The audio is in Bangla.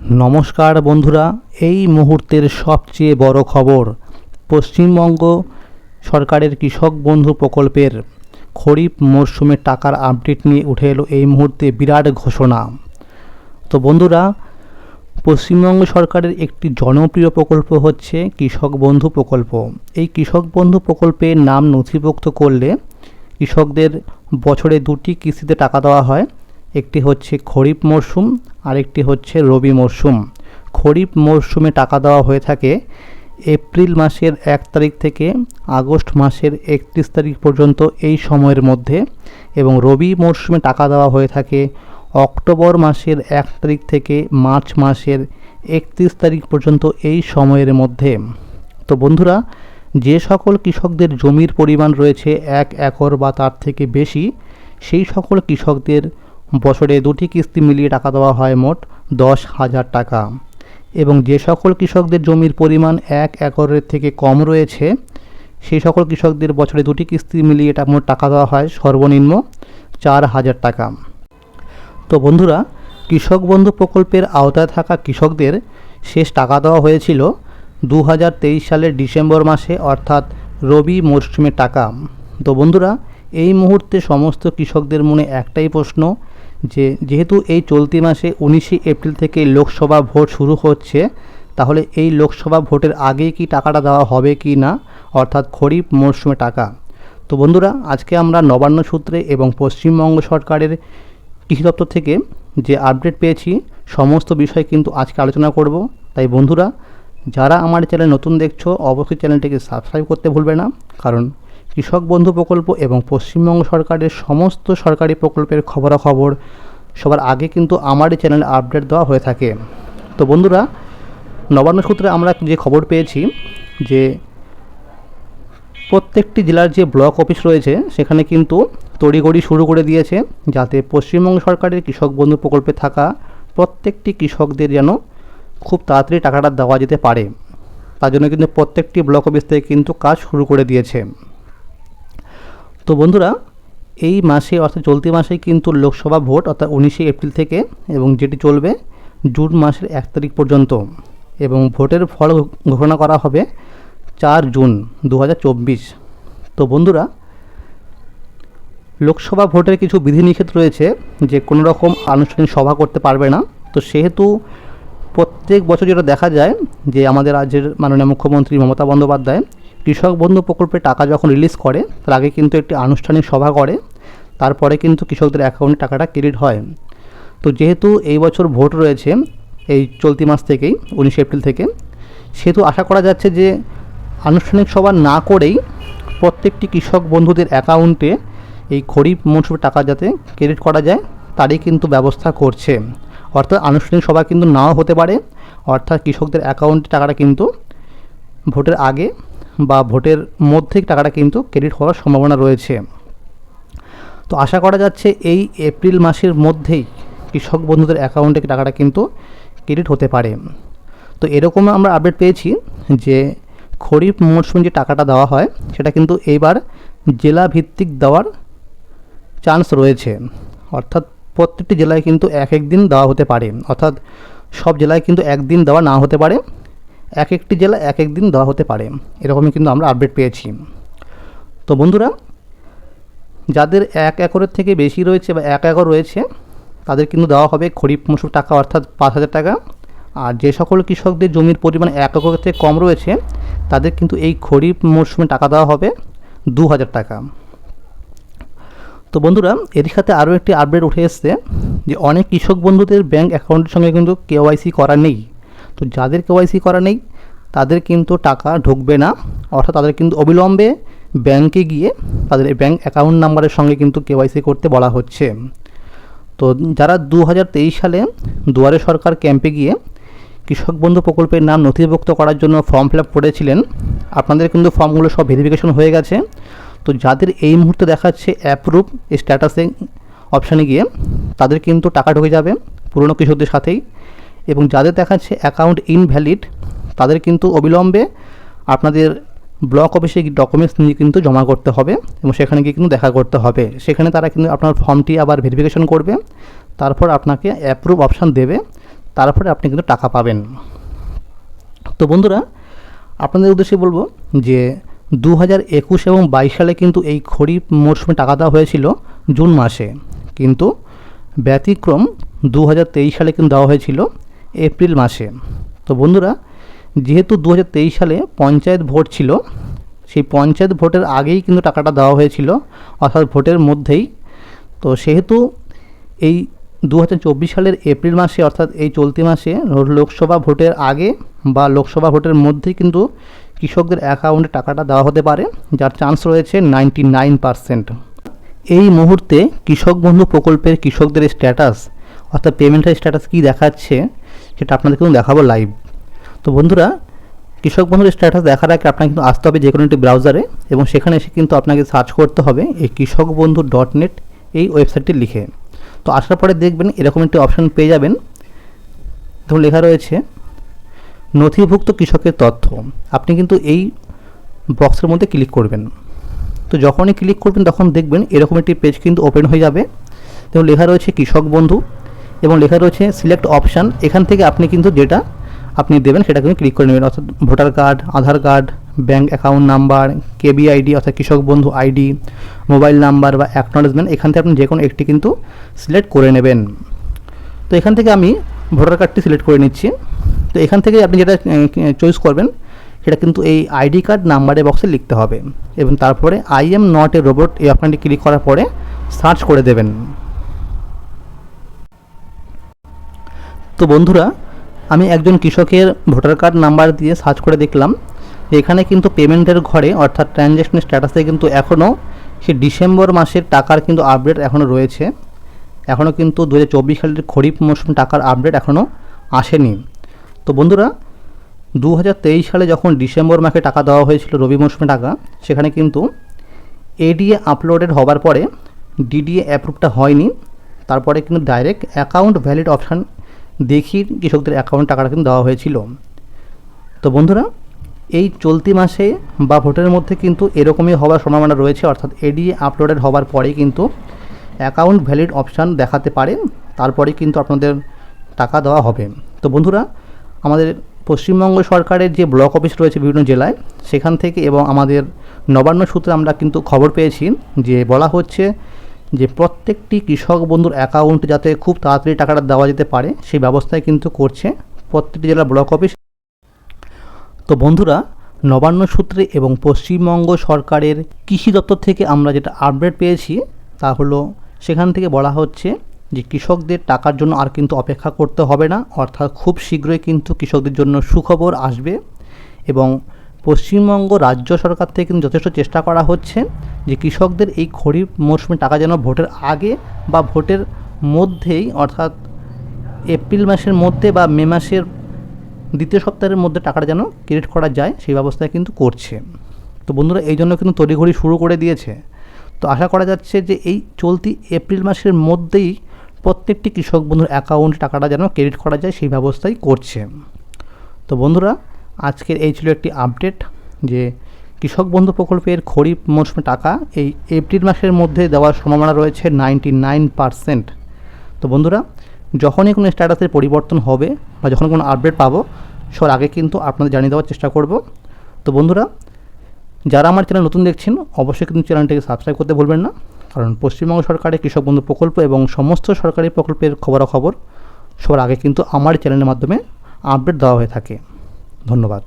নমস্কার বন্ধুরা, এই মুহূর্তের সবচেয়ে বড় খবর পশ্চিমবঙ্গ সরকারের কৃষক বন্ধু প্রকল্পের খরিফ মরশুমে টাকার আপডেট নিয়ে উঠে এলো এই মুহূর্তে বিরাট ঘোষণা। তো বন্ধুরা, পশ্চিমবঙ্গ সরকারের একটি জনপ্রিয় প্রকল্প হচ্ছে কৃষক বন্ধু প্রকল্প। এই কৃষক বন্ধু প্রকল্পের নাম নথিভুক্ত করলে কৃষকদের বছরে দুটি কিস্তিতে টাকা দেওয়া হয়। একটি হচ্ছে খরিফ মরশুম আরেকটি হচ্ছে রবি মরশুম খরিফ মরশুমে টাকা দেওয়া হয়ে থাকে এপ্রিল মাসের এক তারিখ থেকে আগস্ট মাসের একত্রিশ তারিখ পর্যন্ত এই সময়ের মধ্যে এবং রবি মরশুমে টাকা দেওয়া হয়ে থাকে অক্টোবর মাসের এক তারিখ থেকে মার্চ মাসের একত্রিশ তারিখ পর্যন্ত এই সময়ের মধ্যে। তো বন্ধুরা, যে সকল কৃষকদের জমির পরিমাণ রয়েছে এক একর বা তার থেকে বেশি, সেই সকল কৃষকদের বছরে দুটি কিস্তি মিলিয়ে টাকা দেওয়া হয় মোট দশ হাজার টাকা। এবং যে সকল কৃষকদের জমির পরিমাণ এক একরের থেকে কম রয়েছে, সেই সকল কৃষকদের বছরে দুটি কিস্তি মিলিয়ে এটা মোট টাকা দেওয়া হয় সর্বনিম্ন চার হাজার টাকা। তো বন্ধুরা, কৃষক বন্ধু প্রকল্পের আওতায় থাকা কৃষকদের শেষ টাকা দেওয়া হয়েছিল দু হাজার তেইশ সালের ডিসেম্বর মাসে, অর্থাৎ রবি মরশুমের টাকা। তো বন্ধুরা, এই মুহূর্তে সমস্ত কৃষকদের মনে একটাই প্রশ্ন যে যেহেতু এই চলতি মাসে উনিশে এপ্রিল থেকে লোকসভা ভোট শুরু হচ্ছে, তাহলে এই লোকসভা ভোটের আগে কি টাকাটা দেওয়া হবে কি না? অর্থাৎ খরিফ মরশুমে টাকা। তো বন্ধুরা, আজকে আমরা নবান্ন সূত্রে এবং পশ্চিমবঙ্গ সরকারের কৃষি দপ্তর থেকে যে আপডেট পেয়েছি, সমস্ত বিষয় কিন্তু আজকে আলোচনা করব। তাই বন্ধুরা, যারা আমার চ্যানেল নতুন দেখছ, অবশ্যই চ্যানেলটিকে সাবস্ক্রাইব করতে ভুলবে না, কারণ কৃষক বন্ধু প্রকল্প এবং পশ্চিমবঙ্গ সরকারের সমস্ত সরকারি প্রকল্পের খবরাখবর সবার আগে কিন্তু আমারই চ্যানেলে আপডেট দেওয়া হয়ে থাকে। তো বন্ধুরা, নবান্ন সূত্রে আমরা যে খবর পেয়েছি যে প্রত্যেকটি জেলার যে ব্লক অফিস রয়েছে, সেখানে কিন্তু তড়িগড়ি শুরু করে দিয়েছে যাতে পশ্চিমবঙ্গ সরকারের কৃষক বন্ধু প্রকল্পে থাকা প্রত্যেকটি কৃষকদের যেন খুব তাড়াতাড়ি টাকাটা দেওয়া যেতে পারে। তার জন্য কিন্তু প্রত্যেকটি ব্লক অফিস থেকে কিন্তু কাজ শুরু করে দিয়েছে। তো বন্ধুরা, এই মাসে অর্থাৎ চলতি মাসেই কিন্তু লোকসভা ভোট, অর্থাৎ উনিশে এপ্রিল থেকে এবং যেটি চলবে জুন মাসের এক তারিখ পর্যন্ত এবং ভোটের ফল ঘোষণা করা হবে চার জুন দু হাজার চব্বিশ। তো বন্ধুরা, লোকসভা ভোটের কিছু বিধিনিষেধ রয়েছে যে কোনো রকম আনুষ্ঠানিক সভা করতে পারবে না। তো সেহেতু প্রত্যেক বছর যেটা দেখা যায় যে আমাদের রাজ্যের মাননীয় মুখ্যমন্ত্রী মমতা বন্দ্যোপাধ্যায় কৃষক বন্ধু প্রকল্পে টাকা যখন রিলিজ করে, তার আগে কিন্তু একটি আনুষ্ঠানিক সভা করে, তারপরে কিন্তু কৃষকদের অ্যাকাউন্টে টাকাটা ক্রেডিট হয়। তো যেহেতু এই বছর ভোট রয়েছে, এই চলতি মাস থেকেই, উনিশে এপ্রিল থেকে, সেহেতু আশা করা যাচ্ছে যে আনুষ্ঠানিক সভা না করেই প্রত্যেকটি কৃষক বন্ধুদের অ্যাকাউন্টে এই খরিফ মৌসুমের টাকা যাতে ক্রেডিট করা যায়, তারই কিন্তু ব্যবস্থা করছে। অর্থাৎ আনুষ্ঠানিক সভা কিন্তু নাও হতে পারে, অর্থাৎ কৃষকদের অ্যাকাউন্টে টাকাটা কিন্তু ভোটের আগে বা ভোটের মধ্যে টাকাটা কিন্তু ক্রেডিট হওয়ার সম্ভাবনা রয়েছে। তো আশা করা যাচ্ছে এই এপ্রিল মাসের মধ্যেই কৃষক বন্ধুদের অ্যাকাউন্টে টাকাটা কিন্তু ক্রেডিট হতে পারে। তো এরকম আমরা আপডেট পেয়েছি যে খরিফ মরশুমে যে টাকাটা দেওয়া হয়, সেটা কিন্তু এইবার জেলা ভিত্তিক দেওয়ার চান্স রয়েছে। অর্থাৎ প্রত্যেকটি জেলায় কিন্তু এক এক দিন দেওয়া হতে পারে। অর্থাৎ সব জেলায় কিন্তু একদিন দেওয়া না হতে পারে। এক একটি জেলা এক এক দিন দেওয়া হতে পারে। এরকমই কিন্তু আমরা আপডেট পেয়েছি। তো বন্ধুরা, যাদের এক একরের থেকে বেশি রয়েছে বা এক একর রয়েছে, তাদের কিন্তু দেওয়া হবে খরিফ মৌসুম টাকা, অর্থাৎ পাঁচ হাজার টাকা। আর যে সকল কৃষকদের জমির পরিমাণ এক একরের থেকে কম রয়েছে, তাদের কিন্তু এই খরিফ মরশুমে টাকা দেওয়া হবে দু হাজার টাকা। তো বন্ধুরা এর সাথে আরও একটি আপডেট উঠে এসছে যে অনেক কৃষক বন্ধুদের ব্যাঙ্ক অ্যাকাউন্টের সঙ্গে কিন্তু কেওয়াইসি করা নেই। তো যাদের কেওয়াইসি করা নেই, তাদের কিন্তু টাকা ঢুকবে না। অর্থাৎ তাদের কিন্তু অবিলম্বে ব্যাংকে গিয়ে তাদের ব্যাঙ্ক অ্যাকাউন্ট নাম্বারের সঙ্গে কিন্তু কেওয়াইসি করতে বলা হচ্ছে। তো যারা দু হাজার তেইশ সালে দুয়ারে সরকার ক্যাম্পে গিয়ে কৃষক বন্ধু প্রকল্পের নাম নথিভুক্ত করার জন্য ফর্ম ফিল আপ করেছিলেন, আপনাদের কিন্তু ফর্মগুলো সব ভেরিফিকেশন হয়ে গেছে। তো যাদের এই মুহূর্তে দেখাচ্ছে অ্যাপ্রুভ স্ট্যাটাসে অপশানে গিয়ে, তাদের কিন্তু টাকা ঢুকে যাবে পুরনো কৃষকদের সাথেই। এবং যাদের দেখাচ্ছে অ্যাকাউন্ট ইনভ্যালিড তাদের কিন্তু অবিলম্বে আপনাদের ব্লক অফিসে ডকুমেন্টস নিয়ে কিন্তু জমা করতে হবে এবং সেখানে গিয়ে কিন্তু দেখা করতে হবে। সেখানে তারা কিন্তু আপনার ফর্মটি আবার ভেরিফিকেশন করবে, তারপর আপনাকে অ্যাপ্রুভ অপশান দেবে, তারপরে আপনি কিন্তু টাকা পাবেন। তো বন্ধুরা, আপনাদের উদ্দেশ্যে বলব যে দু হাজার একুশ এবং বাইশ সালে কিন্তু এই খরিফ মরশুমে টাকা দেওয়া হয়েছিল জুন মাসে। কিন্তু ব্যতিক্রম দু হাজার তেইশ সালে কিন্তু দেওয়া হয়েছিল। এপ্রিল মাসে। তো বন্ধুরা, যেহেতু দু হাজার তেইশ সালে পঞ্চায়েত ভোট ছিল, সেই পঞ্চায়েত ভোটের আগেই কিন্তু টাকাটা দেওয়া হয়েছিল, অর্থাৎ ভোটের মধ্যেই। তো সেহেতু এই দু হাজার চব্বিশ সালের এপ্রিল মাসে, অর্থাৎ এই চলতি মাসে লোকসভা ভোটের আগে বা লোকসভা ভোটের মধ্যেই কিন্তু কৃষকদের অ্যাকাউন্টে টাকাটা দেওয়া হতে পারে, যার চান্স রয়েছে নাইনটি নাইন পারসেন্ট। এই মুহূর্তে কৃষক বন্ধু প্রকল্পের কৃষকদের স্ট্যাটাস, অর্থাৎ পেমেন্টের স্ট্যাটাস কী দেখাচ্ছে সেটা আপনাদের কিন্তু দেখাবো লাইভ তো বন্ধুরা, কৃষক বন্ধুর স্ট্যাটাস দেখার আগে আপনাকে কিন্তু আসতে হবে যে কোনো একটি ব্রাউজারে এবং সেখানে এসে কিন্তু আপনাকে সার্চ করতে হবে এই কৃষক বন্ধু ডট নেট এই ওয়েবসাইটটি লিখে। তো আসার পরে দেখবেন এরকম একটি অপশান পেয়ে যাবেন। তখন লেখা রয়েছে, নথিভুক্ত কৃষকের তথ্য। আপনি কিন্তু এই বক্সের মধ্যে ক্লিক করবেন। তো যখনই ক্লিক করবেন, তখন দেখবেন এরকম একটি পেজ কিন্তু ওপেন হয়ে যাবে। এবং লেখা রয়েছে কৃষক বন্ধু। এবং লেখা রয়েছে সিলেক্ট অপশান এখান থেকে আপনি কিন্তু যেটা আপনি দেবেন সেটা কিন্তু ক্লিক করে নেবেন। অর্থাৎ voter card Aadhaar card bank account number KB ID অর্থাৎ Krishak Bandhu ID mobile number বা অ্যাকনোলেজমেন্ট এখান থেকে আপনি যে কোনো একটি কিন্তু সিলেক্ট করে নেবেন। তো এখান থেকে আমি ভোটার কার্ডটি সিলেক্ট করে নিচ্ছি। তো এখান থেকে আপনি যেটা চয়েস করবেন, সেটা কিন্তু এই আইডি কার্ড নাম্বারের বক্সে লিখতে হবে। এবং তারপরে I am not a robot এই অপশানটি ক্লিক করার পরে সার্চ করে দেবেন। তো বন্ধুরা, আমি একজন কৃষকের ভোটার কার্ড নাম্বার দিয়ে সার্চ করে দেখলাম। এখানে কিন্তু পেমেন্টের ঘরে, অর্থাৎ ট্রানজ্যাকশন স্ট্যাটাসে কিন্তু এখনও সে ডিসেম্বর মাসের টাকার কিন্তু আপডেট এখনও রয়েছে। এখনও কিন্তু দু হাজার চব্বিশ সালের খরিফ মৌসুম টাকার আপডেট এখনও আসেনি। তো বন্ধুরা দু হাজার তেইশ সালে যখন ডিসেম্বর মাসে টাকা দেওয়া হয়েছিল রবি মৌসুমে টাকা, সেখানে কিন্তু এডিএ আপলোডেড হবার পরে ডিডিএ অ্যাপ্রুভটা হয়নি। তারপরে কিন্তু ডাইরেক্ট অ্যাকাউন্ট ভ্যালিড অপশান দেখিয়ে কৃষকদের অ্যাকাউন্ট টাকাটা কিন্তু দেওয়া হয়েছিল। তো বন্ধুরা, এই চলতি মাসে বা ভোটের মধ্যে কিন্তু এরকমই হওয়ার সম্ভাবনা রয়েছে, অর্থাৎ এডিএ আপলোডেড হওয়ার পরেই কিন্তু অ্যাকাউন্ট ভ্যালিড অপশান দেখাতে পারে, তারপরে কিন্তু আপনাদের টাকা দেওয়া হবে। তো বন্ধুরা, আমাদের পশ্চিমবঙ্গ সরকারের যে ব্লক অফিস রয়েছে বিভিন্ন জেলায়, সেখান থেকে এবং আমাদের নবান্ন সূত্রে আমরা কিন্তু খবর পেয়েছি যে বলা হচ্ছে যে প্রত্যেকটি কৃষক বন্ধুর অ্যাকাউন্টে যাতে খুব তাড়াতাড়ি টাকাটা দেওয়া যেতে পারে, সেই ব্যবস্থায় কিন্তু করছে প্রত্যেকটি জেলার ব্লক অফিস তো বন্ধুরা, নবান্ন সূত্রে এবং পশ্চিমবঙ্গ সরকারের কৃষি দপ্তর থেকে আমরা যেটা আপডেট পেয়েছি, তা হলো সেখান থেকে বলা হচ্ছে যে কৃষকদের টাকার জন্য আর কিন্তু অপেক্ষা করতে হবে না, অর্থাৎ খুব শীঘ্রই কিন্তু কৃষকদের জন্য সুখবর আসবে এবং পশ্চিমবঙ্গ রাজ্য সরকার থেকে কিন্তু যথেষ্ট চেষ্টা করা হচ্ছে যে কৃষকদের এই খরিফ মরশুমে টাকা যেন ভোটের আগে বা ভোটের মধ্যেই, অর্থাৎ এপ্রিল মাসের মধ্যে বা মে মাসের দ্বিতীয় সপ্তাহের মধ্যে টাকাটা যেন ক্রেডিট করা যায়, সেই ব্যবস্থায় কিন্তু করছে। তো বন্ধুরা, এই জন্য কিন্তু তড়িঘড়ি শুরু করে দিয়েছে। তো আশা করা যাচ্ছে যে এই চলতি এপ্রিল মাসের মধ্যেই প্রত্যেকটি কৃষক বন্ধুর অ্যাকাউন্টে টাকাটা যেন ক্রেডিট করা যায়, সেই ব্যবস্থাই করছে। তো বন্ধুরা আজকের এই ছিল একটি আপডেট যে কৃষক বন্ধু প্রকল্পের খরিফ মৌসুমে টাকা এই এপ্রিল মাসের মধ্যে দেওয়ার সম্ভাবনা রয়েছে নাইনটি নাইন পারসেন্ট তো বন্ধুরা, যখনই কোনো স্ট্যাটাসের পরিবর্তন হবে বা যখন কোনো আপডেট পাবো, সবার আগে কিন্তু আপনাদের জানিয়ে দেওয়ার চেষ্টা করব। তো বন্ধুরা, যারা আমার চ্যানেল নতুন দেখছেন, অবশ্যই কিন্তু চ্যানেলটিকে সাবস্ক্রাইব করতে ভুলবেন না। কারণ পশ্চিমবঙ্গ সরকারের কৃষক বন্ধু প্রকল্প এবং সমস্ত সরকারি প্রকল্পের খবরাখবর সবার আগে কিন্তু আমার চ্যানেলের মাধ্যমে আপডেট দেওয়া হয়ে থাকে। ধন্যবাদ।